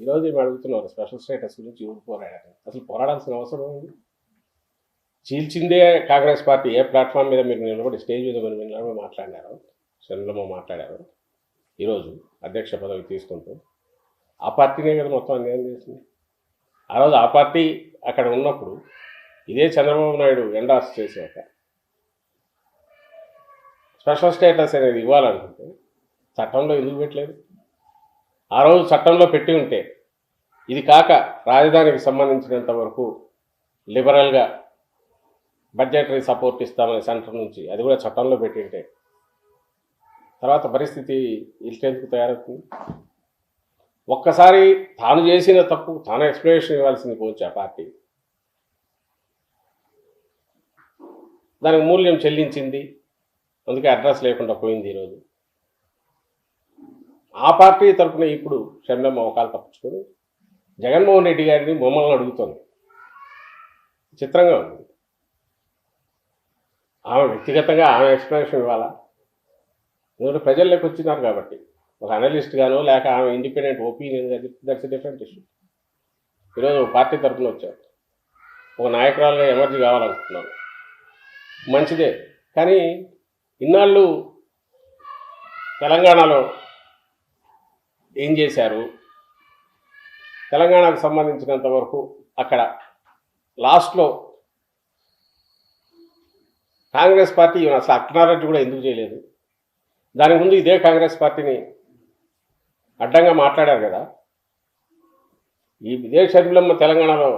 ఈరోజు ఏమి అడుగుతున్నారు? స్పెషల్ స్టేటస్ గురించి ఎవరు పోరాడారు? అసలు పోరాడాల్సిన అవసరం ఉంది చీల్చిందే కాంగ్రెస్ పార్టీ ఏ ప్లాట్ఫామ్ మీద మీరు నిలబడి స్టేజ్ మీద మీరు నిలబడి మాట్లాడినారు చంద్రబాబు మాట్లాడారు ఈరోజు అధ్యక్ష పదవి తీసుకుంటూ ఆ పార్టీనే కదా మొత్తం అన్యాయం చేసింది. ఆ రోజు ఆ పార్టీ అక్కడ ఉన్నప్పుడు ఇదే చంద్రబాబు నాయుడు ఎండార్స్ చేశాక స్పెషల్ స్టేటస్ అనేది ఇవ్వాలనుకుంటే చట్టంలో ఎందుకు పెట్టలేదు? ఆ రోజు చట్టంలో పెట్టి ఉంటే ఇది కాక రాజధానికి సంబంధించినంత వరకు లిబరల్గా బడ్జెటరీ సపోర్ట్ ఇస్తామని సెంటర్ నుంచి అది కూడా చట్టంలో పెట్టి ఉంటే. తర్వాత పరిస్థితి ఇల్టెందుకు తయారవుతుంది. ఒక్కసారి తాను చేసిన తప్పు తాను ఎక్స్ప్లెనేషన్ ఇవ్వాల్సింది పోవచ్చు ఆ పార్టీ. దానికి మూల్యం చెల్లించింది. అందుకే అడ్రస్ లేకుండా పోయింది ఈరోజు. ఆ పార్టీ తరఫున ఇప్పుడు షర్మిల మోకాలు తప్పించుకొని జగన్మోహన్ రెడ్డి గారిని మమ్మల్ని అడుగుతోంది. చిత్రంగా ఉంది. ఆమె వ్యక్తిగతంగా ఆమె ఎక్స్ప్లెనేషన్ ఇవ్వాలా? ఎందుకంటే ప్రజల్లోకి వచ్చినారు కాబట్టి. ఒక అనలిస్ట్ గానో లేక ఆమె independent opinion that's different issue. ఈరోజు ఒక పార్టీ తరఫున వచ్చారు. ఒక నాయకురాలుగా ఎమర్జీ కావాలనుకుంటున్నాను మంచిదే. కానీ ఇన్నాళ్ళు తెలంగాణలో ఏం చేశారు? తెలంగాణకు సంబంధించినంత వరకు అక్కడ లాస్ట్లో కాంగ్రెస్ పార్టీ అసలు అక్నారెడ్డి కూడా ఎందుకు చేయలేదు? దాని ముందు ఇదే కాంగ్రెస్ పార్టీని అడ్డంగా మాట్లాడారు కదా. ఈ ఇదే షర్మిలమ్మ తెలంగాణలో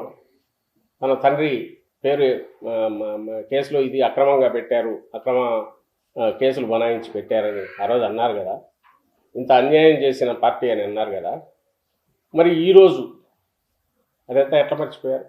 తన తండ్రి పేరు కేసులో ఇది అక్రమంగా పెట్టారు అక్రమ కేసులు బనాయించి పెట్టారని ఆ రోజు అన్నారు కదా. ఇంత అన్యాయం చేసిన పార్టీ అని అన్నారు కదా. మరి ఈరోజు అదంతా ఎట్లా మర్చిపోయారు?